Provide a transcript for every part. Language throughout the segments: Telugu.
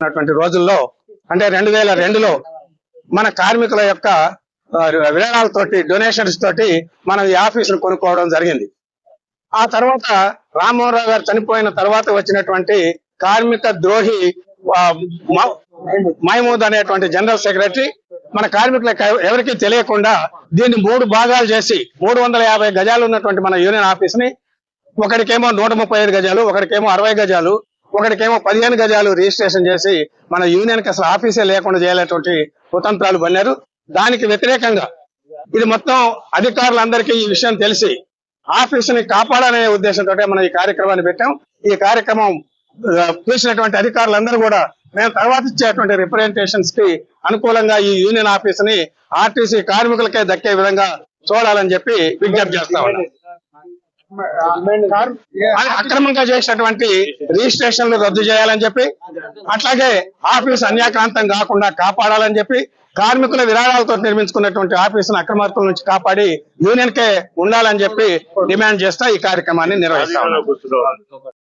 ఉన్నటువంటి రోజుల్లో అంటే రెండు వేల రెండులో మన కార్మికుల యొక్క విరాళాలతోటి డొనేషన్స్ తోటి మనం ఈ ఆఫీసును కొనుక్కోవడం జరిగింది. ఆ తర్వాత రామ్మోహన్ రావు గారు చనిపోయిన తర్వాత వచ్చినటువంటి కార్మిక ద్రోహి మహమూద్ అనేటువంటి జనరల్ సెక్రటరీ మన కార్మికులకు ఎవరికి తెలియకుండా దీన్ని మూడు భాగాలు చేసి మూడు వందల యాభై గజాలు ఉన్నటువంటి మన యూనియన్ ఆఫీస్ని ఒకడికేమో నూట ముప్పై ఐదు గజాలు ఒకడికేమో అరవై గజాలు ఒకడికేమో పదిహేను గజాలు రిజిస్ట్రేషన్ చేసి మన యూనియన్కి అసలు ఆఫీసే లేకుండా చేయాలనేటువంటి కుతంత్రాలు పన్నారు దానికి వ్యతిరేకంగా ఇది మొత్తం అధికారులందరికీ ఈ విషయం తెలిసి ఆఫీసుని కాపాడాలనే ఉద్దేశంతో మనం ఈ కార్యక్రమాన్ని పెట్టాం. ఈ కార్యక్రమం చూసినటువంటి అధికారులందరూ కూడా మేము తర్వాత ఇచ్చేటువంటి రిప్రజెంటేషన్స్కి అనుకూలంగా ఈ యూనియన్ ఆఫీస్ని ఆర్టీసీ కార్మికులకే దక్కే విధంగా చూడాలని చెప్పి విజ్ఞప్తి చేస్తా ఉన్నాం. అక్రమంగా చేసినటువంటి రిజిస్ట్రేషన్లు రద్దు చేయాలని చెప్పి అట్లాగే ఆఫీస్ అన్యాక్రాంతం కాకుండా కాపాడాలని చెప్పి కార్మికుల విరాళాలతో నిర్మించుకున్నటువంటి ఆఫీసును అక్రమార్కుల నుంచి కాపాడి యూనియన్ కే ఉండాలని చెప్పి డిమాండ్ చేస్తా ఈ కార్యక్రమాన్ని నిర్వహిస్తాం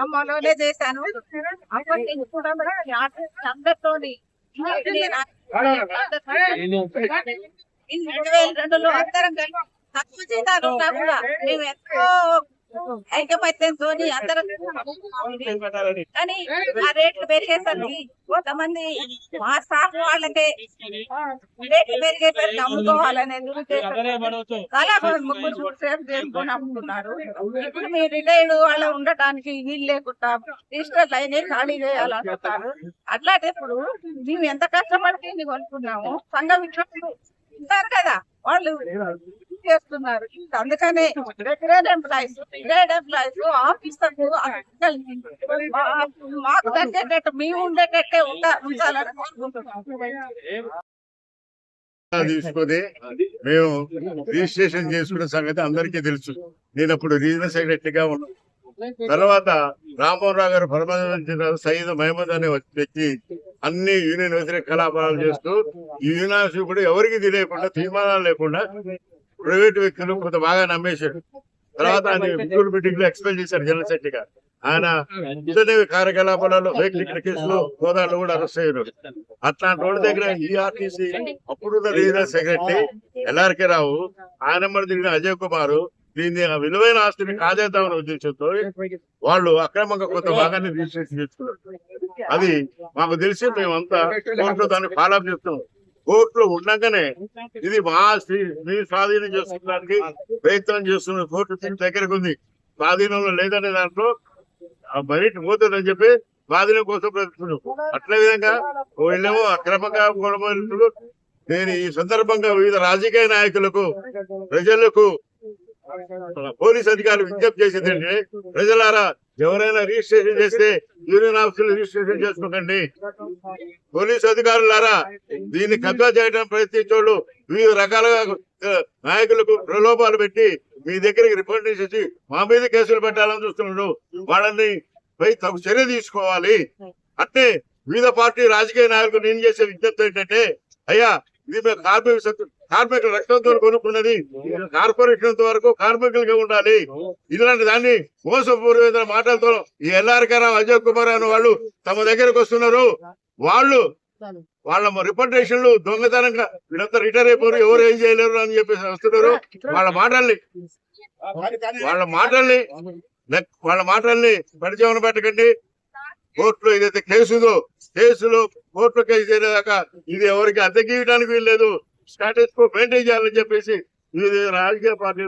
ఖమ్మంలోనే చేశాను. అప్పటి నుంచి కూడా రెండు వేల రెండులో అందరం కలిసి తక్కువ జీతాలు ఉన్నా కూడా మేము ఎంతో ఐకమత్యంతో అందరం కానీ ఆ రేట్లు పెరిగేసరికి కొంతమంది మా స్టాఫ్ వాళ్ళకే రేట్లు పెరిగేసరికి అమ్ముకోవాలనే చాలా ముగ్గురు సేపు చేసుకొని అమ్ముకున్నారు ఇప్పుడు మీ రిటైర్డ్ వాళ్ళ ఉండటానికి వీలు లేకుండా రిజిస్టర్ లైన్ ఖాళీ చేయాలనుకుంటారు అట్లాంటప్పుడు మేము ఎంత కష్టపడి దీన్ని కొనుక్కున్నాము సంఘ ఉంటారు కదా వాళ్ళు. చేస్తున్నారు. అందుకనే గ్రేడ్ ఎంప్లాయీస్ గ్రేడ్ ఎంప్లాయీస్ ఆఫీసర్లు మాకు తగ్గేటట్టు మేము ఉండేటట్టే ఉండాలని కోరుకుంటున్నాం. తీసుకొని మేము రిజిస్ట్రేషన్ చేసుకున్న సంగతి అందరికీ తెలుసు. నేను అప్పుడు రీజనల్ సెక్రటరీగా ఉన్నాను తర్వాత రామ్మోహన్ గారు పరమానందించిన సయ్యద్ మహమ్మద్ అనే వ్యక్తి అన్ని యూనియన్ వ్యతిరేక కలాపాలు చేస్తూ ఈ యూనియన్స్ కూడా ఎవరికి తెలియకుండా తీర్మానాలు లేకుండా ప్రైవేట్ వ్యక్తులు కొంత బాగా నమ్మేశాడు తర్వాత ఆయన ముగ్గురు మీటింగ్లో ఎక్స్పెల్ చేశారు జనరల్ సెక్రటరీ గారు. ఆయన ఇతర కార్యకలాపాలలో టికెట్ కేసులో హోదాలో కూడా అరెస్ట్ అయ్యారు. అట్లాంటి వాళ్ళ దగ్గర ఈఆర్టీసీ అప్పుడున్న రీజనల్ సెక్రటరీ ఎల్ఆర్కే రావు ఆయన మరి తిరిగిన అజయ్ కుమార్ దీన్ని విలువైన ఆస్తిని కాజేద్దామనే ఉద్దేశంతో వాళ్ళు అక్రమంగా కొంత భాగాన్ని రిజిస్ట్రేషన్ చేసుకున్నారు. అది మాకు తెలిసి మేమంతా కోర్టులో దాన్ని ఫాలో అప్ చేస్తున్నాం. కోర్టులో ఉండగానే ఇది మా మీ స్వాధీనం చేసుకోవడానికి ప్రయత్నం చేస్తున్న కోర్టు దగ్గరకు ఉంది. స్వాధీనంలో లేదనే దాంట్లో ఆ బయట పోతుందని చెప్పి స్వాధీనం కోసం ప్రయత్నిస్తున్నాం. అట్లే విధంగా వీళ్ళేమో అక్రమంగా నేను ఈ సందర్భంగా వివిధ రాజకీయ నాయకులకు ప్రజలకు పోలీస్ అధికారులు విజ్ఞప్తి చేసేది ఏంటంటే ప్రజలారా ఎవరైనా రిజిస్ట్రేషన్ చేస్తే యూనియన్ ఆఫీసులు రిజిస్ట్రేషన్ చేసుకోకండి. పోలీస్ అధికారులారా దీన్ని కబ్జా చేయడం ప్రయత్నించోళ్ళు వివిధ రకాలుగా నాయకులకు ప్రలోభాలు పెట్టి మీ దగ్గరికి రిపోర్ట్ చేసి మా మీద కేసులు పెట్టాలని చూస్తున్నాడు వాళ్ళని పై తగు చర్య తీసుకోవాలి. అంటే వివిధ పార్టీ రాజకీయ నాయకులు నేను చేసే విజ్ఞప్తి ఏంటంటే అయ్యా ఇది మేము కార్మిక కార్మికుల రక్తంతో కొనుక్కున్నది. కార్పొరేషన్ వరకు కార్మికులుగా ఉండాలి. ఇలాంటి దాన్ని మోసపూర్వమైన మాటలతో ఈ ఎల్ఆర్కారావు అజయ్ కుమార్ అనే వాళ్ళు తమ దగ్గరకు వస్తున్నారు. వాళ్ళు వాళ్ళ రిప్రజెంటేషన్లు దొంగతనంగా వీళ్ళంతా రిటైర్ అయిపోరు ఎవరు ఏం చేయలేరు అని చెప్పేసి వస్తున్నారు. వాళ్ళ మాటల్ని వాళ్ళ మాటల్ని వాళ్ళ మాటల్ని పరిచయం పెట్టకండి. కోర్టులో ఏదైతే కేసు ఉందో కేసులో కోర్టులో కేసు చేరేదాకా ఇది ఎవరికి అద్దెకి ఇవ్వడానికి వీల్లేదు. స్టాటస్ కో మెయింటైన్ చేయాలని చెప్పేసి ఇది రాజకీయ పార్టీ